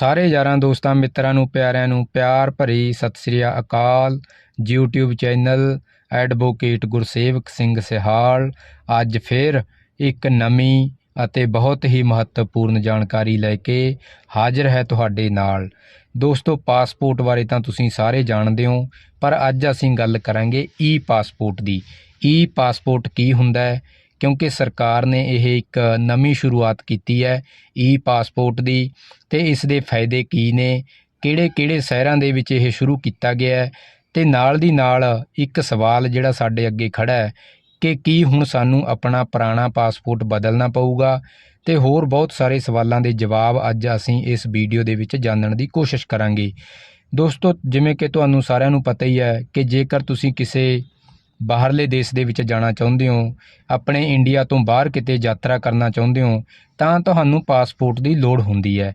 ਸਾਰੇ ਯਾਰਾਂ, ਦੋਸਤਾਂ, ਮਿੱਤਰਾਂ ਨੂੰ, ਪਿਆਰਿਆਂ ਨੂੰ ਪਿਆਰ ਭਰੀ ਸਤਿ ਸ੍ਰੀ ਅਕਾਲ। YouTube channel advocate Gursewak Singh Sihal ਅੱਜ ਫਿਰ ਇੱਕ ਨਵੀਂ ਅਤੇ ਬਹੁਤ ਹੀ ਮਹੱਤਵਪੂਰਨ ਜਾਣਕਾਰੀ ਲੈ ਕੇ ਹਾਜ਼ਰ ਹੈ ਤੁਹਾਡੇ ਨਾਲ। ਦੋਸਤੋ, ਪਾਸਪੋਰਟ ਬਾਰੇ ਤਾਂ ਤੁਸੀਂ ਸਾਰੇ ਜਾਣਦੇ ਹੋ, ਪਰ ਅੱਜ ਅਸੀਂ ਗੱਲ ਕਰਾਂਗੇ ਈ ਪਾਸਪੋਰਟ ਦੀ। ਈ ਪਾਸਪੋਰਟ ਕੀ ਹੁੰਦਾ ਹੈ? ਕਿਉਂਕਿ ਸਰਕਾਰ ਨੇ ਇਹ ਇੱਕ ਨਵੀਂ ਸ਼ੁਰੂਆਤ ਕੀਤੀ ਹੈ ਈ ਪਾਸਪੋਰਟ ਦੀ ਤੇ ਇਸ ਦੇ ਫਾਇਦੇ ਕੀ ਨੇ ਕਿਹੜੇ-ਕਿਹੜੇ ਸ਼ਹਿਰਾਂ ਦੇ ਵਿੱਚ ਇਹ ਸ਼ੁਰੂ ਕੀਤਾ ਗਿਆ ਹੈ ਤੇ ਨਾਲ ਦੀ ਨਾਲ ਇੱਕ ਸਵਾਲ ਜਿਹੜਾ ਸਾਡੇ ਅੱਗੇ ਖੜਾ ਹੈ ਕਿ ਕੀ ਹੁਣ ਸਾਨੂੰ ਆਪਣਾ ਪੁਰਾਣਾ ਪਾਸਪੋਰਟ ਬਦਲਣਾ ਪਊਗਾ ਤੇ ਹੋਰ ਬਹੁਤ ਸਾਰੇ ਸਵਾਲਾਂ ਦੇ ਜਵਾਬ ਅੱਜ ਅਸੀਂ ਇਸ ਵੀਡੀਓ ਦੇ ਵਿੱਚ ਜਾਣਨ ਦੀ ਕੋਸ਼ਿਸ਼ ਕਰਾਂਗੇ। ਦੋਸਤੋ, ਜਿਵੇਂ ਕਿ ਤੁਹਾਨੂੰ ਸਾਰਿਆਂ ਨੂੰ ਪਤਾ ਹੀ ਹੈ ਕਿ ਜੇਕਰ ਤੁਸੀਂ ਕਿਸੇ ਬਾਹਰਲੇ ਦੇਸ਼ ਦੇ ਵਿੱਚ ਜਾਣਾ ਚਾਹੁੰਦੇ ਹੋ, ਆਪਣੇ ਇੰਡੀਆ ਤੋਂ ਬਾਹਰ ਕਿਤੇ ਯਾਤਰਾ ਕਰਨਾ ਚਾਹੁੰਦੇ ਹੋ, ਤਾਂ ਤੁਹਾਨੂੰ ਪਾਸਪੋਰਟ ਦੀ ਲੋੜ ਹੁੰਦੀ ਹੈ।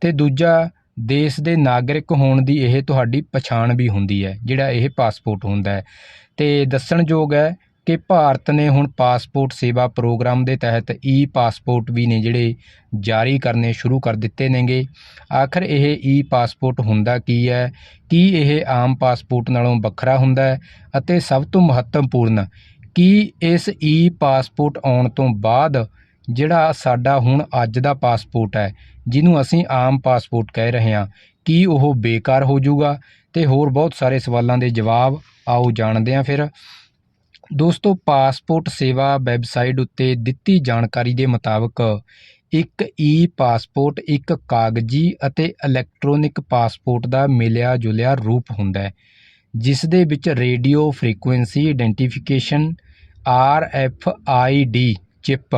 ਤੇ ਦੂਜਾ, ਦੇਸ਼ ਦੇ ਨਾਗਰਿਕ ਹੋਣ ਦੀ ਇਹ ਤੁਹਾਡੀ ਪਛਾਣ ਵੀ ਹੁੰਦੀ ਹੈ, ਜਿਹੜਾ ਇਹ ਪਾਸਪੋਰਟ ਹੁੰਦਾ ਹੈ। ਤੇ ਦੱਸਣਯੋਗ ਹੈ ਕਿ ਭਾਰਤ ਨੇ ਹੁਣ ਪਾਸਪੋਰਟ ਸੇਵਾ ਪ੍ਰੋਗਰਾਮ ਦੇ ਤਹਿਤ ਈ ਪਾਸਪੋਰਟ ਵੀ ਨੇ ਜਿਹੜੇ ਜਾਰੀ ਕਰਨੇ ਸ਼ੁਰੂ ਕਰ ਦਿੱਤੇ ਨੇਗੇ। ਆਖਰ ਇਹ ਈ ਪਾਸਪੋਰਟ ਹੁੰਦਾ ਕੀ ਹੈ? ਕੀ ਇਹ ਆਮ ਪਾਸਪੋਰਟ ਨਾਲੋਂ ਵੱਖਰਾ ਹੁੰਦਾ ਹੈ? ਅਤੇ ਸਭ ਤੋਂ ਮਹੱਤਵਪੂਰਨ, ਕੀ ਇਸ ਈ ਪਾਸਪੋਰਟ ਆਉਣ ਤੋਂ ਬਾਅਦ ਜਿਹੜਾ ਸਾਡਾ ਹੁਣ ਅੱਜ ਦਾ ਪਾਸਪੋਰਟ ਹੈ, ਜਿਹਨੂੰ ਅਸੀਂ ਆਮ ਪਾਸਪੋਰਟ ਕਹਿ ਰਹੇ ਹਾਂ, ਕੀ ਉਹ ਬੇਕਾਰ ਹੋ ਜਾਊਗਾ? ਤੇ ਹੋਰ ਬਹੁਤ ਸਾਰੇ ਸਵਾਲਾਂ ਦੇ ਜਵਾਬ ਆਓ ਜਾਣਦੇ ਹਾਂ ਫਿਰ। ਦੋਸਤੋ, ਪਾਸਪੋਰਟ ਸੇਵਾ ਵੈੱਬਸਾਈਟ ਉੱਤੇ ਦਿੱਤੀ ਜਾਣਕਾਰੀ ਦੇ ਮੁਤਾਬਕ, ਇੱਕ ਈ ਪਾਸਪੋਰਟ ਇੱਕ ਕਾਗਜ਼ੀ ਅਤੇ ਇਲੈਕਟ੍ਰੋਨਿਕ ਪਾਸਪੋਰਟ ਦਾ ਮਿਲਿਆ ਜੁਲਿਆ ਰੂਪ ਹੁੰਦਾ ਹੈ, ਜਿਸ ਦੇ ਵਿੱਚ radio frequency identification, R F I D, chip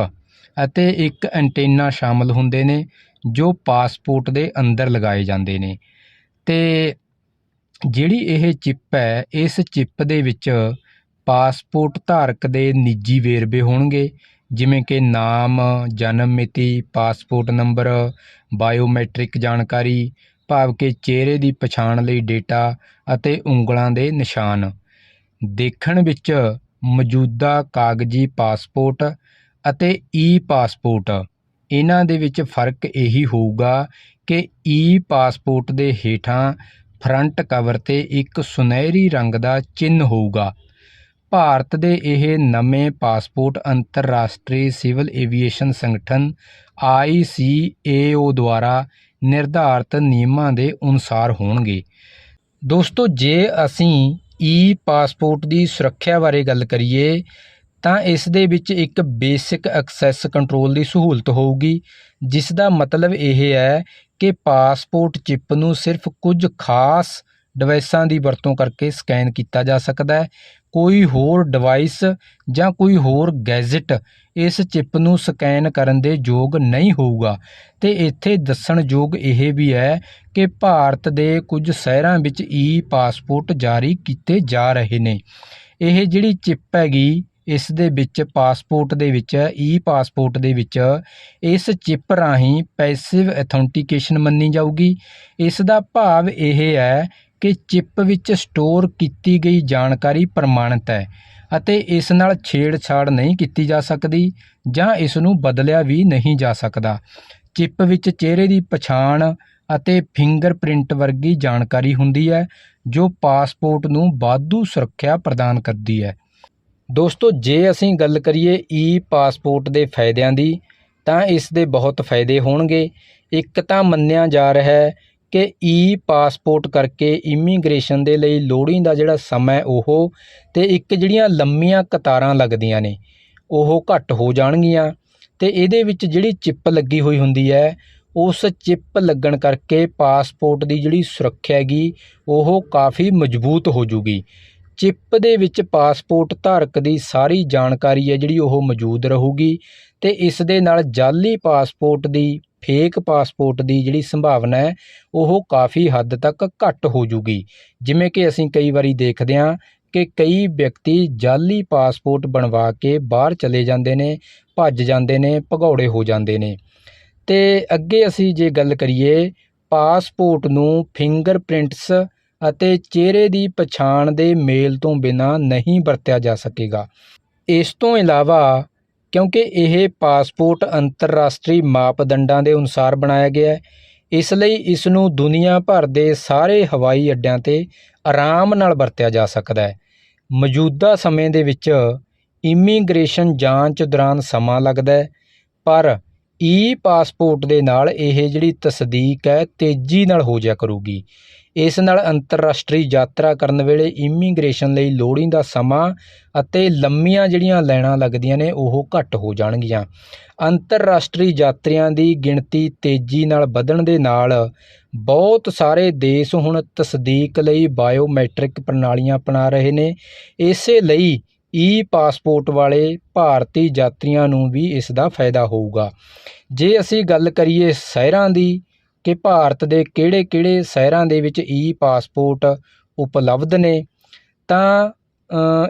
ਅਤੇ ਇੱਕ ਐਂਟੀਨਾ ਸ਼ਾਮਲ ਹੁੰਦੇ ਨੇ, ਜੋ ਪਾਸਪੋਰਟ ਦੇ ਅੰਦਰ ਲਗਾਏ ਜਾਂਦੇ ਨੇ। ਤੇ ਜਿਹੜੀ ਇਹ ਚਿਪ ਹੈ, ਇਸ ਚਿਪ ਦੇ ਵਿੱਚ ਪਾਸਪੋਰਟ ਧਾਰਕ ਦੇ ਨਿੱਜੀ ਵੇਰਵੇ ਹੋਣਗੇ, ਜਿਵੇਂ ਕਿ ਨਾਮ, ਜਨਮ ਮਿਤੀ, ਪਾਸਪੋਰਟ ਨੰਬਰ, ਬਾਇਓਮੈਟ੍ਰਿਕ ਜਾਣਕਾਰੀ, ਭਾਵ ਕਿ ਚਿਹਰੇ ਦੀ ਪਛਾਣ ਲਈ ਡੇਟਾ ਅਤੇ ਉਂਗਲਾਂ ਦੇ ਨਿਸ਼ਾਨ। ਦੇਖਣ ਵਿੱਚ ਮੌਜੂਦਾ ਕਾਗਜ਼ੀ ਪਾਸਪੋਰਟ ਅਤੇ ਈ ਪਾਸਪੋਰਟ ਇਹਨਾਂ ਦੇ ਵਿੱਚ ਫ਼ਰਕ ਇਹੀ ਹੋਊਗਾ ਕਿ ਈ ਪਾਸਪੋਰਟ ਦੇ ਹੇਠਾਂ ਫਰੰਟ ਕਵਰ ਤੇ ਇੱਕ ਸੁਨਹਿਰੀ ਰੰਗ ਦਾ ਚਿੰਨ੍ਹ ਹੋਊਗਾ। ਭਾਰਤ ਦੇ ਇਹ ਨਵੇਂ ਪਾਸਪੋਰਟ ਅੰਤਰਰਾਸ਼ਟਰੀ ਸਿਵਲ ਏਵੀਏਸ਼ਨ ਸੰਗਠਨ ICAO ਦੁਆਰਾ ਨਿਰਧਾਰਤ ਨਿਯਮਾਂ ਦੇ ਅਨੁਸਾਰ ਹੋਣਗੇ। ਦੋਸਤੋ, ਜੇ ਅਸੀਂ ਈ ਪਾਸਪੋਰਟ ਦੀ ਸੁਰੱਖਿਆ ਬਾਰੇ ਗੱਲ ਕਰੀਏ, ਤਾਂ ਇਸ ਦੇ ਵਿੱਚ ਇੱਕ ਬੇਸਿਕ ਐਕਸੈਸ ਕੰਟਰੋਲ ਦੀ ਸਹੂਲਤ ਹੋਊਗੀ, ਜਿਸ ਦਾ ਮਤਲਬ ਇਹ ਹੈ ਕਿ ਪਾਸਪੋਰਟ ਚਿਪ ਨੂੰ ਸਿਰਫ ਕੁਝ ਖਾਸ ਡਿਵਾਈਸਾਂ ਦੀ ਵਰਤੋਂ ਕਰਕੇ ਸਕੈਨ ਕੀਤਾ ਜਾ ਸਕਦਾ ਹੈ ਕੋਈ ਹੋਰ ਡਿਵਾਈਸ ਜਾਂ ਕੋਈ ਹੋਰ ਗੈਜਟ ਇਸ ਚਿਪ ਨੂੰ ਸਕੈਨ ਕਰਨ ਦੇ ਯੋਗ ਨਹੀਂ ਹੋਊਗਾ। ਤੇ ਇੱਥੇ ਦੱਸਣਯੋਗ ਇਹ ਵੀ ਹੈ ਕਿ ਭਾਰਤ ਦੇ ਕੁਝ ਸ਼ਹਿਰਾਂ ਵਿੱਚ ਈ ਪਾਸਪੋਰਟ ਜਾਰੀ ਕੀਤੇ ਜਾ ਰਹੇ ਨੇ। ਇਹ ਜਿਹੜੀ ਚਿਪ ਹੈਗੀ, ਇਸ ਦੇ ਵਿੱਚ ਪਾਸਪੋਰਟ ਦੇ ਵਿੱਚ ਈ ਪਾਸਪੋਰਟ ਦੇ ਵਿੱਚ, ਇਸ ਚਿਪ ਰਾਹੀਂ ਪੈਸਿਵ ਅਥੈਂਟੀਕੇਸ਼ਨ ਮੰਨੀ ਜਾਊਗੀ। ਇਸ ਦਾ ਭਾਵ ਇਹ ਹੈ ਕਿ ਚਿਪ ਵਿੱਚ ਸਟੋਰ ਕੀਤੀ ਗਈ ਜਾਣਕਾਰੀ ਪ੍ਰਮਾਣਿਤ ਹੈ ਅਤੇ ਇਸ ਨਾਲ ਛੇੜਛਾੜ ਨਹੀਂ ਕੀਤੀ ਜਾ ਸਕਦੀ ਜਾਂ ਇਸ ਨੂੰ ਬਦਲਿਆ ਵੀ ਨਹੀਂ ਜਾ ਸਕਦਾ। ਚਿਪ ਵਿੱਚ ਚਿਹਰੇ ਦੀ ਪਛਾਣ ਅਤੇ ਫਿੰਗਰਪ੍ਰਿੰਟ ਵਰਗੀ ਜਾਣਕਾਰੀ ਹੁੰਦੀ ਹੈ, ਜੋ ਪਾਸਪੋਰਟ ਨੂੰ ਵਾਧੂ ਸੁਰੱਖਿਆ ਪ੍ਰਦਾਨ ਕਰਦੀ ਹੈ। ਦੋਸਤੋ, ਜੇ ਅਸੀਂ ਗੱਲ ਕਰੀਏ ਈ ਪਾਸਪੋਰਟ ਦੇ ਫਾਇਦਿਆਂ ਦੀ, ਤਾਂ ਇਸ ਦੇ ਬਹੁਤ ਫਾਇਦੇ ਹੋਣਗੇ। ਇੱਕ ਤਾਂ ਮੰਨਿਆ ਜਾ ਰਿਹਾ ਹੈ ਕਿ ਈ ਪਾਸਪੋਰਟ ਕਰਕੇ ਇਮੀਗ੍ਰੇਸ਼ਨ ਦੇ ਲਈ ਲੋੜੀਂਦਾ ਜਿਹੜਾ ਸਮਾਂ ਉਹ ਤੇ ਇੱਕ ਜਿਹੜੀਆਂ ਲੰਮੀਆਂ ਕਤਾਰਾਂ ਲੱਗਦੀਆਂ ਨੇ, ਉਹ ਘੱਟ ਹੋ ਜਾਣਗੀਆਂ ਤੇ ਇਹਦੇ ਵਿੱਚ ਜਿਹੜੀ ਚਿੱਪ ਲੱਗੀ ਹੋਈ ਹੁੰਦੀ ਹੈ, ਉਸ ਚਿੱਪ ਲੱਗਣ ਕਰਕੇ ਪਾਸਪੋਰਟ ਦੀ ਜਿਹੜੀ ਸੁਰੱਖਿਆ ਹੈਗੀ, ਉਹ ਕਾਫੀ ਮਜ਼ਬੂਤ ਹੋ ਜੂਗੀ। ਚਿਪ ਦੇ ਵਿੱਚ ਪਾਸਪੋਰਟ ਧਾਰਕ ਦੀ ਸਾਰੀ ਜਾਣਕਾਰੀ ਹੈ ਜਿਹੜੀ ਉਹ ਮੌਜੂਦ ਰਹੂਗੀ ਤੇ ਇਸ ਦੇ ਨਾਲ ਜਾਲੀ ਪਾਸਪੋਰਟ ਦੀ ਫੇਕ ਪਾਸਪੋਰਟ ਦੀ ਜਿਹੜੀ ਸੰਭਾਵਨਾ ਹੈ, ਉਹ ਕਾਫੀ ਹੱਦ ਤੱਕ ਘੱਟ ਹੋ ਜੂਗੀ। ਜਿਵੇਂ ਕਿ ਅਸੀਂ ਕਈ ਵਾਰੀ ਦੇਖਦੇ ਹਾਂ ਕਿ ਕਈ ਵਿਅਕਤੀ ਜਾਲੀ ਪਾਸਪੋਰਟ ਬਣਵਾ ਕੇ ਬਾਹਰ ਚਲੇ ਜਾਂਦੇ ਨੇ, ਭੱਜ ਜਾਂਦੇ ਨੇ, ਭਗੌੜੇ ਹੋ ਜਾਂਦੇ ਨੇ। ਤੇ ਅੱਗੇ ਅਸੀਂ ਜੇ ਗੱਲ ਕਰੀਏ, ਪਾਸਪੋਰਟ ਨੂੰ ਫਿੰਗਰਪ੍ਰਿੰਟਸ ਅਤੇ ਚਿਹਰੇ ਦੀ ਪਛਾਣ ਦੇ ਮੇਲ ਤੋਂ ਬਿਨਾ ਨਹੀਂ ਵਰਤਿਆ ਜਾ ਸਕੇਗਾ। ਇਸ ਤੋਂ ਇਲਾਵਾ ਕਿਉਂਕਿ ਇਹ ਪਾਸਪੋਰਟ ਅੰਤਰਰਾਸ਼ਟਰੀ ਮਾਪਦੰਡਾਂ ਦੇ ਅਨੁਸਾਰ ਬਣਾਇਆ ਗਿਆ ਹੈ। ਇਸ ਲਈ ਇਸ ਨੂੰ ਦੁਨੀਆ ਭਰ ਦੇ ਸਾਰੇ ਹਵਾਈ ਅੱਡਿਆਂ ਤੇ ਆਰਾਮ ਨਾਲ ਵਰਤਿਆ ਜਾ ਸਕਦਾ ਹੈ। ਮੌਜੂਦਾ ਸਮੇਂ ਦੇ ਵਿੱਚ ਇਮੀਗ੍ਰੇਸ਼ਨ ਜਾਂਚ ਦੌਰਾਨ ਸਮਾਂ ਲੱਗਦਾ ਹੈ, ਪਰ ਈ ਪਾਸਪੋਰਟ ਦੇ ਨਾਲ ਇਹ ਜਿਹੜੀ ਤਸਦੀਕ ਹੈ, ਤੇਜ਼ੀ ਨਾਲ ਹੋ ਜਾ ਕਰੂਗੀ। ਇਸ ਨਾਲ ਅੰਤਰਰਾਸ਼ਟਰੀ ਯਾਤਰਾ ਕਰਨ ਵੇਲੇ ਇਮੀਗ੍ਰੇਸ਼ਨ ਲਈ ਲੋੜੀਂਦਾ ਸਮਾਂ ਅਤੇ ਲੰਮੀਆਂ ਜਿਹੜੀਆਂ ਲਾਈਨਾਂ ਲੱਗਦੀਆਂ ਨੇ, ਉਹ ਘੱਟ ਹੋ ਜਾਣਗੀਆਂ। ਅੰਤਰਰਾਸ਼ਟਰੀ ਯਾਤਰੀਆਂ ਦੀ ਗਿਣਤੀ ਤੇਜ਼ੀ ਨਾਲ ਵਧਣ ਦੇ ਨਾਲ ਬਹੁਤ ਸਾਰੇ ਦੇਸ਼ ਹੁਣ ਤਸਦੀਕ ਲਈ ਬਾਇਓਮੈਟ੍ਰਿਕ ਪ੍ਰਣਾਲੀਆਂ ਅਪਣਾ ਰਹੇ ਨੇ। ਇਸੇ ਲਈ ਈ ਪਾਸਪੋਰਟ ਵਾਲੇ ਭਾਰਤੀ ਯਾਤਰੀਆਂ ਨੂੰ ਵੀ ਇਸ ਦਾ ਫਾਇਦਾ ਹੋਊਗਾ। ਜੇ ਅਸੀਂ ਗੱਲ ਕਰੀਏ ਸ਼ਹਿਰਾਂ ਦੀ ਕਿ ਭਾਰਤ ਦੇ ਕਿਹੜੇ-ਕਿਹੜੇ ਸ਼ਹਿਰਾਂ ਦੇ ਵਿੱਚ ਈ ਪਾਸਪੋਰਟ ਉਪਲਬਧ ਨੇ, ਤਾਂ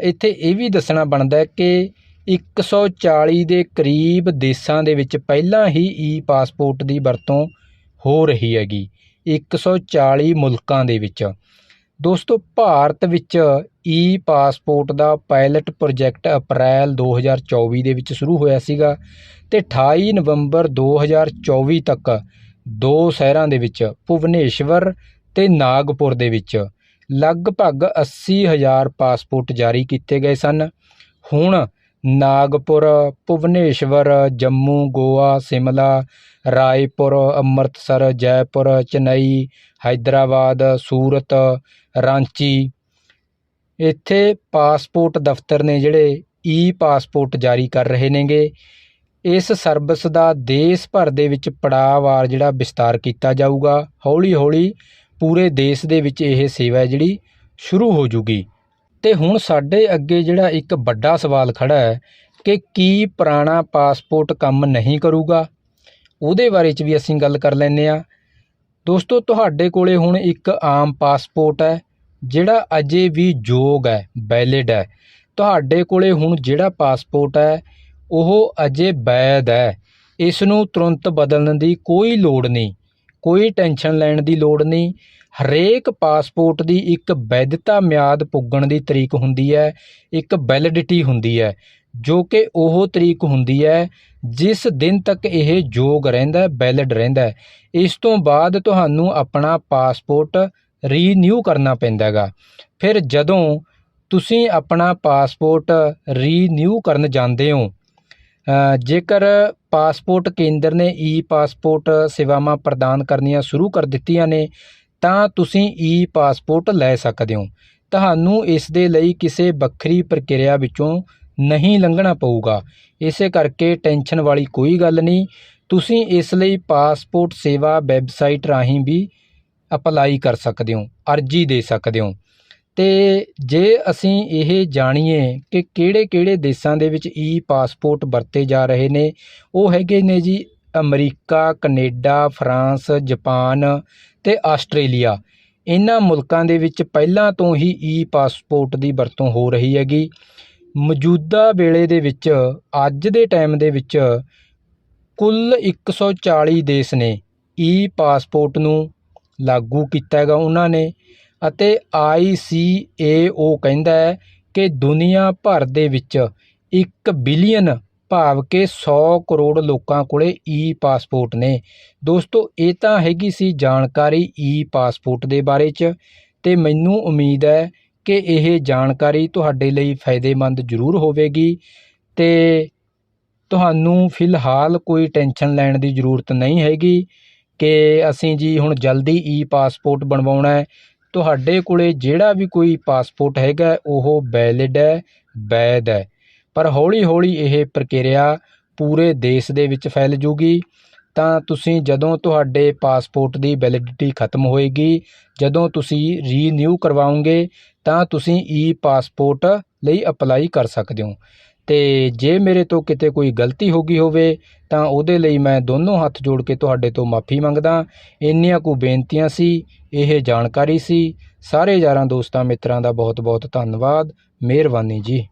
ਇੱਥੇ ਇਹ ਵੀ ਦੱਸਣਾ ਬਣਦਾ ਹੈ ਕਿ 140 ਦੇ ਕਰੀਬ ਦੇਸ਼ਾਂ ਦੇ ਵਿੱਚ ਪਹਿਲਾਂ ਹੀ ਈ ਪਾਸਪੋਰਟ ਦੀ ਵਰਤੋਂ ਹੋ ਰਹੀ ਹੈਗੀ 140 ਮੁਲਕਾਂ ਦੇ ਵਿੱਚ। ਦੋਸਤੋ, ਭਾਰਤ ਵਿੱਚ ਈ ਪਾਸਪੋਰਟ ਦਾ ਪਾਇਲਟ ਪ੍ਰੋਜੈਕਟ ਅਪ੍ਰੈਲ 2024 ਦੇ ਵਿੱਚ ਸ਼ੁਰੂ ਹੋਇਆ ਸੀਗਾ ਤੇ 28 ਨਵੰਬਰ 2024 ਤੱਕ ਦੋ ਸ਼ਹਿਰਾਂ ਦੇ ਵਿੱਚ, ਭੁਵਨੇਸ਼ਵਰ ਤੇ ਨਾਗਪੁਰ ਦੇ ਵਿੱਚ। ਲਗਭਗ 80000 ਪਾਸਪੋਰਟ ਜਾਰੀ ਕੀਤੇ ਗਏ ਸਨ। ਹੁਣ ਨਾਗਪੁਰ, ਭੁਵਨੇਸ਼ਵਰ, ਜੰਮੂ, ਗੋਆ, ਸਿਮਲਾ, ਰਾਏਪੁਰ, ਅੰਮ੍ਰਿਤਸਰ, ਜੈਪੁਰ, ਚੇਨਈ, ਹੈਦਰਾਬਾਦ, ਸੂਰਤ, ਰਾਂਚੀ। ਇੱਥੇ ਪਾਸਪੋਰਟ ਦਫ਼ਤਰ ਨੇ ਜਿਹੜੇ ਈ ਪਾਸਪੋਰਟ ਜਾਰੀ ਕਰ ਰਹੇ ਨੇਗੇ। ਇਸ ਸਰਵਿਸ ਦਾ ਦੇਸ਼ ਭਰ ਦੇ ਵਿੱਚ ਪੜਾਅਵਾਰ ਜਿਹੜਾ ਵਿਸਤਾਰ ਕੀਤਾ ਜਾਊਗਾ, ਹੌਲੀ ਹੌਲੀ ਪੂਰੇ ਦੇਸ਼ ਦੇ ਵਿੱਚ ਇਹ ਸੇਵਾ ਜਿਹੜੀ ਸ਼ੁਰੂ ਹੋ ਜੂਗੀ। ਤੇ ਹੁਣ ਸਾਡੇ ਅੱਗੇ ਜਿਹੜਾ ਇੱਕ ਵੱਡਾ ਸਵਾਲ ਖੜਾ ਹੈ ਕਿ ਕੀ ਪੁਰਾਣਾ ਪਾਸਪੋਰਟ ਕੰਮ ਨਹੀਂ ਕਰੂਗਾ? ਉਹਦੇ ਬਾਰੇ 'ਚ ਵੀ ਅਸੀਂ ਗੱਲ ਕਰ ਲੈਂਦੇ ਆ ਦੋਸਤੋ, ਤੁਹਾਡੇ ਕੋਲੇ ਹੁਣ ਇੱਕ ਆਮ ਪਾਸਪੋਰਟ ਹੈ, ਜਿਹੜਾ ਅਜੇ ਵੀ ਯੋਗ ਹੈ ਵੈਲਿਡ ਹੈ। ਤੁਹਾਡੇ ਕੋਲੇ ਹੁਣ ਜਿਹੜਾ ਪਾਸਪੋਰਟ ਹੈ ਉਹ ਅਜੇ ਵੈਧ ਹੈ। ਇਸ ਨੂੰ ਤੁਰੰਤ ਬਦਲਣ ਦੀ ਕੋਈ ਲੋੜ ਨਹੀਂ। ਕੋਈ ਟੈਨਸ਼ਨ ਲੈਣ ਦੀ ਲੋੜ ਨਹੀਂ। ਹਰੇਕ ਪਾਸਪੋਰਟ ਦੀ ਇੱਕ ਵੈਧਤਾ ਮਿਆਦ ਪੁੱਗਣ ਦੀ ਤਰੀਕ ਹੁੰਦੀ ਹੈ। ਇੱਕ ਵੈਲਿਡਿਟੀ ਹੁੰਦੀ ਹੈ, ਜੋ ਕਿ ਉਹ ਤਰੀਕ ਹੁੰਦੀ ਹੈ, ਜਿਸ ਦਿਨ ਤੱਕ ਇਹ ਯੋਗ ਰਹਿੰਦਾ ਹੈ ਵੈਲਿਡ ਰਹਿੰਦਾ ਹੈ। ਇਸ ਤੋਂ ਬਾਅਦ ਤੁਹਾਨੂੰ ਆਪਣਾ ਪਾਸਪੋਰਟ ਰੀਨਿਊ ਕਰਨਾ ਪੈਂਦਾ ਹੈਗਾ ਫਿਰ ਜਦੋਂ ਤੁਸੀਂ ਆਪਣਾ ਪਾਸਪੋਰਟ ਰੀਨਿਊ ਕਰਨ ਜਾਂਦੇ ਹੋ ਜੇਕਰ ਪਾਸਪੋਰਟ ਕੇਂਦਰ ਨੇ ਈ ਪਾਸਪੋਰਟ ਸੇਵਾਵਾਂ ਪ੍ਰਦਾਨ ਕਰਨੀਆਂ ਸ਼ੁਰੂ ਕਰ ਦਿੱਤੀਆਂ ਨੇ, ਤਾਂ ਤੁਸੀਂ ਈ ਪਾਸਪੋਰਟ ਲੈ ਸਕਦੇ ਹੋ। ਤੁਹਾਨੂੰ ਇਸ ਦੇ ਲਈ ਕਿਸੇ ਵੱਖਰੀ ਪ੍ਰਕਿਰਿਆ ਵਿੱਚੋਂ ਨਹੀਂ ਲੰਘਣਾ ਪਊਗਾ। ਇਸੇ ਕਰਕੇ ਟੈਨਸ਼ਨ ਵਾਲੀ ਕੋਈ ਗੱਲ ਨਹੀਂ, ਤੁਸੀਂ ਇਸ ਲਈ ਪਾਸਪੋਰਟ ਸੇਵਾ ਵੈਬਸਾਈਟ ਰਾਹੀਂ ਵੀ ਅਪਲਾਈ ਕਰ ਸਕਦੇ ਹੋ, ਅਰਜੀ ਦੇ ਸਕਦੇ ਹੋ। ਤੇ ਜੇ ਅਸੀਂ ਇਹ ਜਾਣੀਏ ਕਿ ਕਿਹੜੇ-ਕਿਹੜੇ ਦੇਸ਼ਾਂ ਦੇ ਵਿੱਚ ਈ ਪਾਸਪੋਰਟ ਵਰਤੇ ਜਾ ਰਹੇ ਨੇ, ਉਹ ਹੈਗੇ ਨੇ ਜੀ ਅਮਰੀਕਾ, ਕਨੇਡਾ, ਫਰਾਂਸ, ਜਪਾਨ ਅਤੇ ਆਸਟ੍ਰੇਲੀਆ। ਇਹਨਾਂ ਮੁਲਕਾਂ ਦੇ ਵਿੱਚ ਪਹਿਲਾਂ ਤੋਂ ਹੀ ਈ ਪਾਸਪੋਰਟ ਦੀ ਵਰਤੋਂ ਹੋ ਰਹੀ ਹੈਗੀ। ਮੌਜੂਦਾ ਵੇਲੇ ਦੇ ਵਿੱਚ, ਅੱਜ ਦੇ ਟਾਈਮ ਦੇ ਵਿੱਚ ਕੁੱਲ 140 ਦੇਸ਼ ਨੇ ਈ ਪਾਸਪੋਰਟ ਨੂੰ ਲਾਗੂ ਕੀਤਾ ਹੈਗਾ ਉਹਨਾਂ ਨੇ। ਅਤੇ ਆਈ ਸੀ ਏ ਓ ਕਹਿੰਦਾ ਹੈ ਕਿ ਦੁਨੀਆ ਭਰ ਦੇ ਵਿੱਚ 1 ਬਿਲੀਅਨ ਭਾਵ ਕਿ 100 ਕਰੋੜ ਲੋਕਾਂ ਕੋਲੇ ਈ ਪਾਸਪੋਰਟ ਨੇ। ਦੋਸਤੋ, ਇਹ ਤਾਂ ਹੈਗੀ ਸੀ ਜਾਣਕਾਰੀ ਈ ਪਾਸਪੋਰਟ ਦੇ ਬਾਰੇ 'ਚ ਤੇ ਮੈਨੂੰ ਉਮੀਦ ਹੈ ਕਿ ਇਹ ਜਾਣਕਾਰੀ ਤੁਹਾਡੇ ਲਈ ਫਾਇਦੇਮੰਦ ਜ਼ਰੂਰ ਹੋਵੇਗੀ ਤੇ ਤੁਹਾਨੂੰ ਫਿਲਹਾਲ ਕੋਈ ਟੈਨਸ਼ਨ ਲੈਣ ਦੀ ਜ਼ਰੂਰਤ ਨਹੀਂ ਹੈਗੀ ਕਿ ਅਸੀਂ ਜੀ ਹੁਣ ਜਲਦੀ ਈ ਪਾਸਪੋਰਟ ਬਣਵਾਉਣਾ ਹੈ। ਤੁਹਾਡੇ ਕੋਲੇ ਜਿਹੜਾ ਵੀ ਕੋਈ ਪਾਸਪੋਰਟ ਹੈਗਾ, ਉਹ ਵੈਲਿਡ ਹੈ, ਵੈਧ ਹੈ। ਪਰ ਹੌਲੀ ਹੌਲੀ ਇਹ ਪ੍ਰਕਿਰਿਆ ਪੂਰੇ ਦੇਸ਼ ਦੇ ਵਿੱਚ ਫੈਲ ਜੂਗੀ। ਤਾਂ ਤੁਸੀਂ ਜਦੋਂ ਤੁਹਾਡੇ ਪਾਸਪੋਰਟ ਦੀ ਵੈਲਿਡਿਟੀ ਖਤਮ ਹੋਏਗੀ, ਜਦੋਂ ਤੁਸੀਂ ਰੀਨਿਊ ਕਰਵਾਉਂਗੇ ਤਾਂ ਤੁਸੀਂ ਈ ਪਾਸਪੋਰਟ ਲਈ ਅਪਲਾਈ ਕਰ ਸਕਦੇ ਹੋ। ਤੇ ਜੇ ਮੇਰੇ ਤੋਂ ਕਿਤੇ ਕੋਈ ਗਲਤੀ ਹੋ ਗਈ ਹੋਵੇ, ਤਾਂ ਉਹਦੇ ਲਈ ਮੈਂ ਦੋਨੋਂ ਹੱਥ ਜੋੜ ਕੇ ਤੁਹਾਡੇ ਤੋਂ ਮਾਫੀ ਮੰਗਦਾ। ਇੰਨੀਆਂ ਕੁ ਬੇਨਤੀਆਂ ਸੀ, ਇਹ ਜਾਣਕਾਰੀ ਸੀ। ਸਾਰੇ ਯਾਰਾਂ ਦੋਸਤਾਂ ਮਿੱਤਰਾਂ ਦਾ ਬਹੁਤ ਬਹੁਤ ਧੰਨਵਾਦ। ਮਿਹਰਬਾਨੀ ਜੀ।